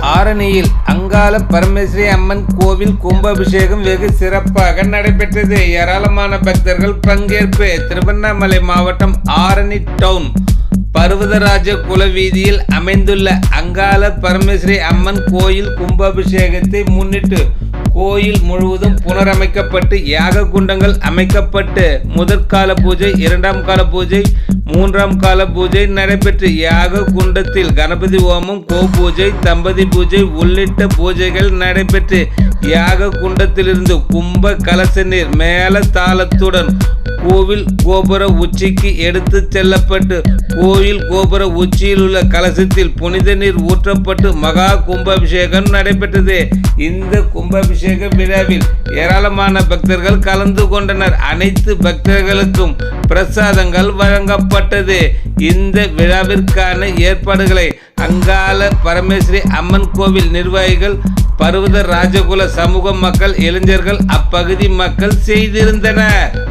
ஆரணியில் அங்காள பரமேஸ்வரி அம்மன் கோவில் கும்பாபிஷேகம் வெகு சிறப்பாக நடைபெற்றது. ஏராளமான பக்தர்கள் பங்கேற்பு. திருவண்ணாமலை மாவட்டம் ஆரணி டவுன். பர்வதராஜ குல வீதியில் அமைந்துள்ள அங்காள பரமேஸ்வரி அம்மன் கோயில் கும்பாபிஷேகத்தை முன்னிட்டு கோயில் முழுவதும் புனரமைக்கப்பட்டு யாக குண்டங்கள் அமைக்கப்பட்டு முதற்கால பூஜை இரண்டாம் கால பூஜை மூன்றாம் கால பூஜை நடைபெற்று யாக குண்டத்தில் கணபதி ஹோமம் கோ பூஜை தம்பதி பூஜை உள்ளிட்ட பூஜைகள் நடைபெற்று யாக குண்டத்திலிருந்து கும்ப கலச நீர் மேல தாளத்துடன் கோவில் கோபுர உச்சிக்கு எடுத்து செல்லப்பட்டு கோயில் கோபுர உச்சியில் உள்ள கலசத்தில் புனித நீர் ஊற்றப்பட்டு மகா கும்பாபிஷேகம் நடைபெற்றது. இந்த கும்பாபிஷேக விழாவில் ஏராளமான பக்தர்கள் கலந்து கொண்டனர். அனைத்து பக்தர்களுக்கும் பிரசாதங்கள் வழங்கப்பட்டது. இந்த விழாவிற்கான ஏற்பாடுகளை அங்காள பரமேஸ்வரி அம்மன் கோவில் நிர்வாகிகள் பருவத ராஜகுல சமூக மக்கள் இளைஞர்கள் அப்பகுதி மக்கள் செய்திருந்தனர்.